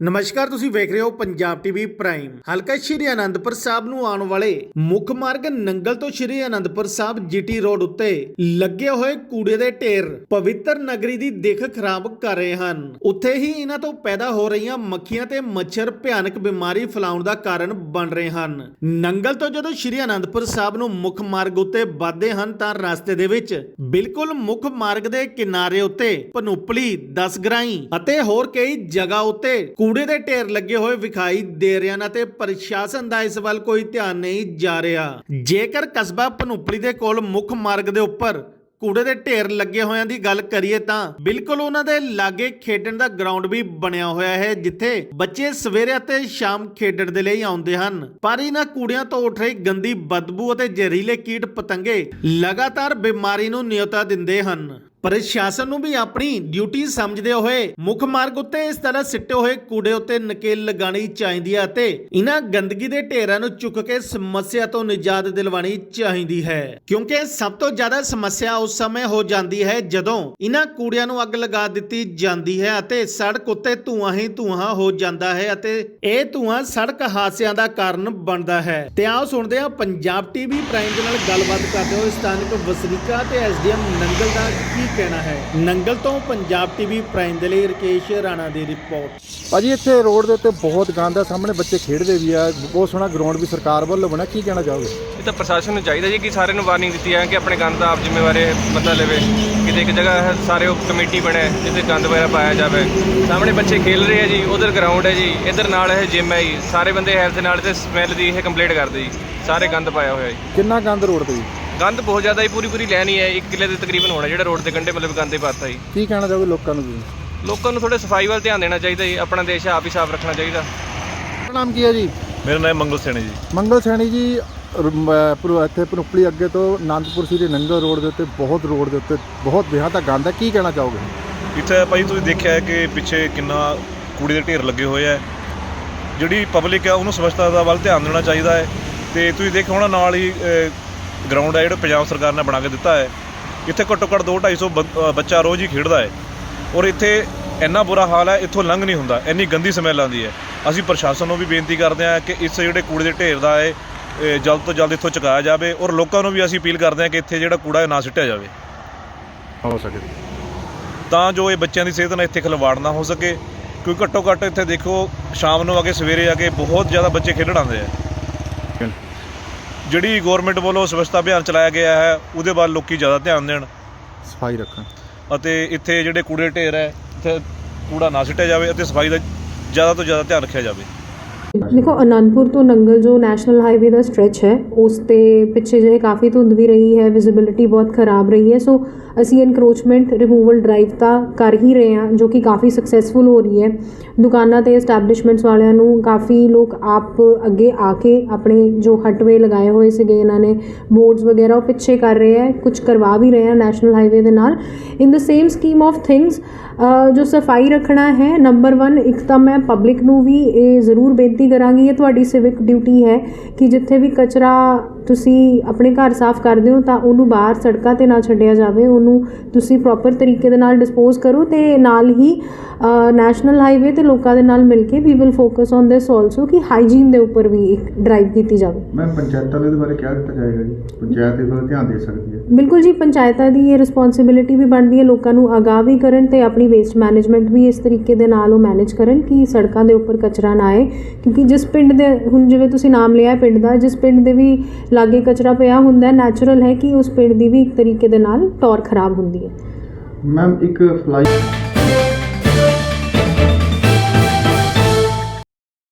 ਨਮਸਕਾਰ, ਤੁਸੀਂ ਵੇਖ ਰਹੇ ਹੋ ਪੰਜਾਬ ਟੀਵੀ ਪ੍ਰਾਈਮ। ਹਲਕਾ ਸ਼੍ਰੀ ਅਨੰਦਪੁਰ ਸਾਹਿਬ ਨੂੰ ਆਉਣ ਵਾਲੇ ਮੁੱਖ ਮਾਰਗ ਨੰਗਲ ਤੋਂ ਸ਼੍ਰੀ ਅਨੰਦਪੁਰ ਸਾਹਿਬ ਜੀਟੀ ਰੋਡ ਉੱਤੇ ਲੱਗੇ ਹੋਏ ਕੂੜੇ ਦੇ ਢੇਰ ਪਵਿੱਤਰ ਨਗਰੀ ਦੀ ਦਿੱਖ ਖਰਾਬ ਕਰ ਰਹੇ ਹਨ। ਉੱਥੇ ਹੀ ਇਹਨਾਂ ਤੋਂ ਪੈਦਾ ਹੋ ਰਹੀਆਂ ਮੱਖੀਆਂ ਤੇ ਮੱਛਰ ਭਿਆਨਕ ਬਿਮਾਰੀ ਫੈਲਾਉਣ ਦਾ ਕਾਰਨ ਬਣ ਰਹੇ ਹਨ। ਨੰਗਲ ਤੋਂ ਜਦੋਂ ਸ਼੍ਰੀ ਅਨੰਦਪੁਰ ਸਾਹਿਬ ਨੂੰ ਮੁੱਖ ਮਾਰਗ ਉੱਤੇ ਵੱਧਦੇ ਹਨ, ਤਾਂ ਰਸਤੇ ਦੇ ਵਿੱਚ ਬਿਲਕੁਲ ਮੁੱਖ ਮਾਰਗ ਦੇ ਕਿਨਾਰੇ ਉੱਤੇ ਪਨੂਪਲੀ, ਦਸਗਰਾਈ ਅਤੇ ਹੋਰ ਕਈ ਜਗ੍ਹਾ ਉੱਤੇ ਕੂੜੇ ਦੇ ਢੇਰ ਲੱਗੇ ਹੋਏ ਵਿਖਾਈ ਦੇ ਰਹੇ ਹਨ ਅਤੇ ਪ੍ਰਸ਼ਾਸਨ ਦਾ ਇਸ ਵੱਲ ਕੋਈ ਧਿਆਨ ਨਹੀਂ ਜਾ ਰਿਹਾ। ਜੇਕਰ ਕਸਬਾ ਪਨੂਪਲੀ ਦੇ ਕੋਲ ਮੁੱਖ ਮਾਰਗ ਦੇ ਉੱਪਰ ਕੂੜੇ ਦੇ ਢੇਰ ਲੱਗੇ ਹੋਇਆਂ ਦੀ ਗੱਲ ਕਰੀਏ ਤਾਂ ਬਿਲਕੁਲ ਉਹਨਾਂ ਦੇ ਲਾਗੇ ਖੇਡਣ ਦਾ ਗਰਾਊਂਡ ਵੀ ਬਣਿਆ ਹੋਇਆ ਹੈ, ਜਿੱਥੇ ਬੱਚੇ ਸਵੇਰੇ ਅਤੇ ਸ਼ਾਮ ਖੇਡਣ ਦੇ ਲਈ ਆਉਂਦੇ ਹਨ। ਪਰ ਇਹਨਾਂ ਕੂੜਿਆਂ ਤੋਂ ਉੱਠ ਰਹੀ ਗੰਦੀ ਬਦਬੂ ਅਤੇ ਜ਼ਹਿਰੀਲੇ ਕੀਟ ਪਤੰਗੇ ਲਗਾਤਾਰ ਬਿਮਾਰੀ ਨੂੰ ਨਿਯਤਾ ਦਿੰਦੇ ਹਨ। ਪ੍ਰਸ਼ਾਸਨ ਨੂੰ ਵੀ ਆਪਣੀ ਡਿਊਟੀ ਸਮਝਦੇ ਹੋਏ ਮੁੱਖ ਮਾਰਗ ਉੱਤੇ ਇਸ ਤਰ੍ਹਾਂ ਸਿੱਟੇ ਹੋਏ ਕੂੜੇ ਉੱਤੇ ਨਕੇਲ ਲਗਾਣੀ ਚਾਹੀਦੀ ਹੈ ਅਤੇ ਇਹਨਾਂ ਗੰਦਗੀ ਦੇ ਢੇਰਾਂ ਨੂੰ ਚੁੱਕ ਕੇ ਸਮੱਸਿਆ ਤੋਂ ਨਿਜਾਤ ਦਿਲਵਾਣੀ ਚਾਹੀਦੀ ਹੈ। ਕਿਉਂਕਿ ਸਭ ਤੋਂ ਜ਼ਿਆਦਾ ਸਮੱਸਿਆ ਉਸ ਸਮੇਂ ਹੋ ਜਾਂਦੀ ਹੈ ਜਦੋਂ ਇਹਨਾਂ ਕੂੜਿਆਂ ਨੂੰ ਅੱਗ ਲਗਾ ਦਿੱਤੀ ਜਾਂਦੀ ਹੈ ਅਤੇ ਸੜਕ ਉੱਤੇ ਧੂਆਂ ਹੀ ਧੂਆਂ ਹੋ ਜਾਂਦਾ ਹੈ ਅਤੇ ਇਹ ਧੂਆਂ ਸੜਕ ਹਾਦਸਿਆਂ ਦਾ ਕਾਰਨ ਬਣਦਾ ਹੈ। ਤੇ ਆਓ ਸੁਣਦੇ ਹਾਂ ਪੰਜਾਬ ਟੀਵੀ ਪ੍ਰਾਈਮ ਦੇ ਨਾਲ ਗੱਲਬਾਤ ਕਰਦੇ ਹੋਏ ਸਥਾਨਕ ਵਸਨੀਕਾ ਤੇ ਐਸਡੀਐਮ ਨੰਗਲ ਦਾ ਕੀ ਕਹਿਣਾ ਹੈ। ਨੰਗਲ ਤੋਂ ਪੰਜਾਬ ਟੀਵੀ ਪ੍ਰਾਈਮ ਦੇ ਲਈ ਰਕੇਸ਼ ਰਾਣਾ ਦੀ ਰਿਪੋਰਟ ਭਾਜੀ ਇੱਥੇ ਰੋਡ ਦੇ ਉੱਤੇ ਬਹੁਤ ਗੰਦ ਆ ਸਾਹਮਣੇ ਬੱਚੇ ਖੇਡਦੇ ਵੀ ਆ ਬਹੁਤ ਸੋਹਣਾ ਗਰਾਊਂਡ ਵੀ ਸਰਕਾਰ ਵੱਲੋਂ ਬਣਿਆ ਕੀ ਕਹਿਣਾ ਚਾਹੋਗੇ? ਇਹ ਤਾਂ ਪ੍ਰਸ਼ਾਸਨ ਨੂੰ ਚਾਹੀਦਾ ਜੀ ਕਿ ਸਾਰਿਆਂ ਨੂੰ ਵਾਰਨਿੰਗ ਦਿੱਤੀ ਹੈ ਕਿ ਆਪਣੇ ਗੰਦ ਦਾ ਆਪ ਜ਼ਿੰਮੇਵਾਰੀ ਪਤਾ ਲਵੇ ਕਿਤੇ ਇੱਕ ਜਗ੍ਹਾ ਹੈ, ਸਾਰੇ ਉਹ ਕਮੇਟੀ ਬਣੇ ਜਿੱਥੇ ਗੰਦ ਵਗੈਰਾ ਪਾਇਆ ਜਾਵੇ। ਸਾਹਮਣੇ ਬੱਚੇ ਖੇਲ ਰਹੇ ਆ ਜੀ ਉਧਰ ਗਰਾਊਂਡ ਹੈ ਜੀ ਇੱਧਰ ਨਾਲ ਇਹ ਜਿਮ ਹੈ ਜੀ ਸਾਰੇ ਬੰਦੇ ਹੈਲਥ ਨਾਲ ਤੇ ਸਮੈਲ ਦੀ ਇਹ ਕੰਪਲੀਟ ਕਰਦੇ ਜੀ ਸਾਰੇ ਗੰਦ ਪਾਇਆ ਹੋਇਆ ਜੀ। ਕਿੰਨਾ ਗੰਦ ਰੋਡ ਤੇ ਜੀ? ਗੰਦ ਬਹੁਤ ਜ਼ਿਆਦਾ ਹੀ ਪੂਰੀ ਪੂਰੀ ਲੈਣੀ ਹੈ 1 ਕਿੱਲੇ ਦੇ ਤਕਰੀਬਨ ਹੋਣਾ ਜਿਹੜਾ ਰੋਡ ਦੇ ਕੰਢੇ ਮਤਲਬ ਗੰਦੇ ਪਾਤਾ ਜੀ ਕੀ ਕਹਿਣਾ ਚਾਹੋਗੇ ਲੋਕਾਂ ਨੂੰ ਤੁਸੀਂ? ਲੋਕਾਂ ਨੂੰ ਥੋੜੇ ਸਫ਼ਾਈ ਵੱਲ ਧਿਆਨ ਦੇਣਾ ਚਾਹੀਦਾ ਜੀ ਆਪਣਾ ਦੇਸ਼ ਆਪ ਹੀ ਸਾਫ਼ ਰੱਖਣਾ ਚਾਹੀਦਾ। ਤੁਹਾਡਾ ਨਾਮ ਕੀ ਹੈ ਜੀ? ਮੇਰਾ ਨਾਮ ਮੰਗਲ ਸੈਣੀ ਜੀ। ਮੰਗਲ ਸੈਣੀ ਜੀ ਰ- ਮ- ਪੁਰ- ਇੱਥੇ ਪਨੁਪਲੀ ਅੱਗੇ ਤੋਂ ਆਨੰਦਪੁਰ ਸੀਰੀ ਨੰਗਲ ਰੋਡ ਦੇ ਉੱਤੇ ਬਹੁਤ ਰੋਡ ਦੇ ਉੱਤੇ ਬਹੁਤ ਬਿਹਾਤਾ ਗੰਦ ਹੈ ਕੀ ਕਹਿਣਾ ਚਾਹੋਗੇ? ਇੱਥੇ ਭਾਈ ਤੁਸੀਂ ਦੇਖਿਆ ਹੈ ਕਿ ਪਿੱਛੇ ਕਿੰਨਾ ਕੂੜੇ ਦੇ ਢੇਰ ਲੱਗੇ ਹੋਏ ਆ ਜਿਹੜੀ ਪਬਲਿਕ ਆ ਉਹਨੂੰ ਸਵੱਛਤਾ ਦਾ ਵੱਲ ਧਿਆਨ ਦੇਣਾ ਚਾਹੀਦਾ ਹੈ। ਤੇ ਤੁਸੀਂ ਦੇਖਿਆ ਹੋਣਾ ਨਾਲ ਹੀ ਗਰਾਊਂਡ ਹੈ ਜਿਹੜਾ ਪੰਜਾਬ ਸਰਕਾਰ ਨੇ ਬਣਾ ਕੇ ਦਿੱਤਾ ਹੈ। ਇੱਥੇ ਘੱਟੋ ਘੱਟ 2 250 ਬੱਚਾ ਰੋਜ਼ ਹੀ ਖੇਡਦਾ ਹੈ। ਔਰ ਇੱਥੇ ਇੰਨਾ ਬੁਰਾ ਹਾਲ ਹੈ ਇੱਥੋਂ ਲੰਘ ਨਹੀਂ ਹੁੰਦਾ। ਇੰਨੀ ਗੰਦੀ ਸਮੈਲ ਆਉਂਦੀ ਹੈ। ਅਸੀਂ ਪ੍ਰਸ਼ਾਸਨ ਨੂੰ ਵੀ ਬੇਨਤੀ ਕਰਦੇ ਹਾਂ ਕਿ ਇਸ ਜਿਹੜੇ ਕੂੜੇ ਦੇ ਢੇਰ ਦਾ ਹੈ ਜਲਦ ਤੋਂ ਜਲਦ ਇੱਥੋਂ ਚੁਕਾਇਆ ਜਾਵੇ ਔਰ ਲੋਕਾਂ ਨੂੰ ਵੀ ਅਸੀਂ ਅਪੀਲ ਕਰਦੇ ਹਾਂ ਕਿ ਇੱਥੇ ਜਿਹੜਾ ਕੂੜਾ ਹੈ ਨਾ ਸਿੱਟਿਆ ਜਾਵੇ। ਹੋ ਸਕੇ। ਤਾਂ ਜੋ ਇਹ ਬੱਚਿਆਂ ਦੀ ਸਿਹਤ ਨਾਲ ਇੱਥੇ ਖਿਲਵਾੜ ਨਾ ਹੋ ਸਕੇ ਕਿਉਂਕਿ ਘੱਟੋ ਘੱਟ ਇੱਥੇ ਦੇਖੋ ਸ਼ਾਮ ਨੂੰ ਆ ਕੇ ਸਵੇਰੇ ਆ ਕੇ ਬਹੁਤ ਜ਼ਿਆਦਾ ਬੱਚੇ ਖੇਡਣ ਆਉਂਦੇ ਆ। ਜਿਹੜੀ ਗਵਰਨਮੈਂਟ ਵੱਲੋਂ ਸਵੱਛਤਾ ਅਭਿਆਨ ਚਲਾਇਆ ਗਿਆ ਹੈ ਉਹਦੇ ਵੱਲ ਲੋਕੀ ਜ਼ਿਆਦਾ ਧਿਆਨ ਦੇਣ। ਸਫ਼ਾਈ ਰੱਖਣ। ਅਤੇ ਇੱਥੇ ਜਿਹੜੇ ਕੂੜੇ ਢੇਰ ਹੈ ਇੱਥੇ ਕੂੜਾ ਨਾ ਸਿੱਟਿਆ ਜਾਵੇ ਅਤੇ ਸਫ਼ਾਈ ਦਾ ਜ਼ਿਆਦਾ ਤੋਂ ਜ਼ਿਆਦਾ ਧਿਆਨ ਰੱਖਿਆ ਜਾਵੇ। ਦੇਖੋ, ਅਨੰਦਪੁਰ ਤੋਂ ਨੰਗਲ ਜੋ ਨੈਸ਼ਨਲ ਹਾਈਵੇ ਦਾ ਸਟ੍ਰੈਚ ਹੈ, ਉਸ ਤੇ ਪਿੱਛੇ ਜਿਹੇ ਕਾਫੀ ਧੁੰਦ ਵੀ ਰਹੀ ਹੈ ਵਿਜ਼ਿਬਿਲਿਟੀ ਬਹੁਤ ਖਰਾਬ ਰਹੀ ਹੈ ਸੋ ਅਸੀਂ ਇਨਕਰੋਚਮੈਂਟ ਰਿਮੂਵਲ ਡਰਾਈਵ ਤਾਂ ਕਰ ਹੀ ਰਹੇ ਹਾਂ, ਜੋ ਕਿ ਕਾਫੀ ਸਕਸੈਸਫੁਲ ਹੋ ਰਹੀ ਹੈ। ਦੁਕਾਨਾਂ ਤੇ ਐਸਟੈਬਲਿਸ਼ਮੈਂਟਸ ਵਾਲਿਆਂ ਨੂੰ ਕਾਫੀ ਲੋਕ ਆਪ ਅੱਗੇ ਆ ਕੇ ਆਪਣੇ ਜੋ ਹਟਵੇ ਲਗਾਏ ਹੋਏ ਸੀਗੇ, ਇਹਨਾਂ ਨੇ ਬੋਰਡਸ ਵਗੈਰਾ ਉਹ ਪਿੱਛੇ ਕਰ ਰਹੇ ਹੈ ਕੁਝ ਕਰਵਾ ਵੀ ਰਹੇ ਹੈ ਨੈਸ਼ਨਲ ਹਾਈਵੇ ਦੇ ਨਾਲ। In the same scheme of things ਜੋ ਸਫ਼ਾਈ ਰੱਖਣਾ ਹੈ ਨੰਬਰ 1 ਇੱਕ ਤਾਂ ਮੈਂ ਪਬਲਿਕ ਨੂੰ ਵੀ ਇਹ ਜ਼ਰੂਰ ਬੇਨਤੀ ਕਰਾਂਗੀ ਇਹ ਤੁਹਾਡੀ ਸਿਵਿਕ ਡਿਊਟੀ ਹੈ ਕਿ ਜਿੱਥੇ ਵੀ ਕਚਰਾ ਤੁਸੀਂ ਆਪਣੇ ਘਰ ਸਾਫ਼ ਕਰਦੇ ਹੋ ਤਾਂ ਉਹਨੂੰ ਬਾਹਰ ਸੜਕਾਂ ਤੇ ਨਾ ਛੱਡਿਆ ਜਾਵੇ ਉਹਨੂੰ ਤੁਸੀਂ ਪ੍ਰੋਪਰ ਤਰੀਕੇ ਦੇ ਨਾਲ ਡਿਸਪੋਜ਼ ਕਰੋ ਤੇ ਨਾਲ ਹੀ ਨੈਸ਼ਨਲ ਹਾਈਵੇ ਤੇ ਲੋਕਾਂ ਦੇ ਨਾਲ ਮਿਲ ਕੇ we will focus on this also ਕਿ ਹਾਈਜੀਨ ਦੇ ਉੱਪਰ ਵੀ ਇੱਕ ਡਰਾਈਵ ਕੀਤੀ ਜਾਵੇ। ਮੈਂ ਪੰਚਾਇਤਾਂ ਇਹਦੇ ਬਾਰੇ ਕਹਿ ਦਿੱਤਾ ਜਾਏਗਾ ਜੀ। ਪੰਚਾਇਤ ਇਸ ਵੱਲ ਧਿਆਨ ਦੇ ਸਕਦੀ ਹੈ। ਬਿਲਕੁਲ ਜੀ ਪੰਚਾਇਤਾਂ ਦੀ ਇਹ ਰਿਸਪੌਂਸਿਬਿਲਿਟੀ ਵੀ ਬਣਦੀ ਹੈ ਲੋਕਾਂ ਨੂੰ ਆਗਾਹ ਵੀ ਕਰਨ ਤੇ ਆਪਣੀ ਵੇਸਟ ਮੈਨੇਜਮੈਂਟ ਵੀ ਇਸ ਤਰੀਕੇ ਦੇ ਨਾਲ ਉਹ ਮੈਨੇਜ ਕਰਨ ਕਿ ਸੜਕਾਂ ਦੇ ਉੱਪਰ ਕਚਰਾ ਨਾ ਆਏ ਕਿਉਂਕਿ ਜਿਸ ਪਿੰਡ ਦੇ, ਹੁਣ ਜਿਵੇਂ ਤੁਸੀਂ ਨਾਮ ਲਿਆ ਪਿੰਡ ਦਾ, ਜਿਸ ਪਿੰਡ ਦੇ ਵੀ ਲਾਗੇ ਕਚਰਾ ਪਿਆ ਹੁੰਦਾ ਨੈਚੁਰਲ ਹੈ ਕਿ ਉਸ ਪਿੰਡ ਦੀ ਵੀ ਇੱਕ ਤਰੀਕੇ ਦੇ ਨਾਲ ਟੌਰ ਖਰਾਬ ਹੁੰਦੀ ਹੈ? ਮੈਮ ਇੱਕ ਫਲਾਈ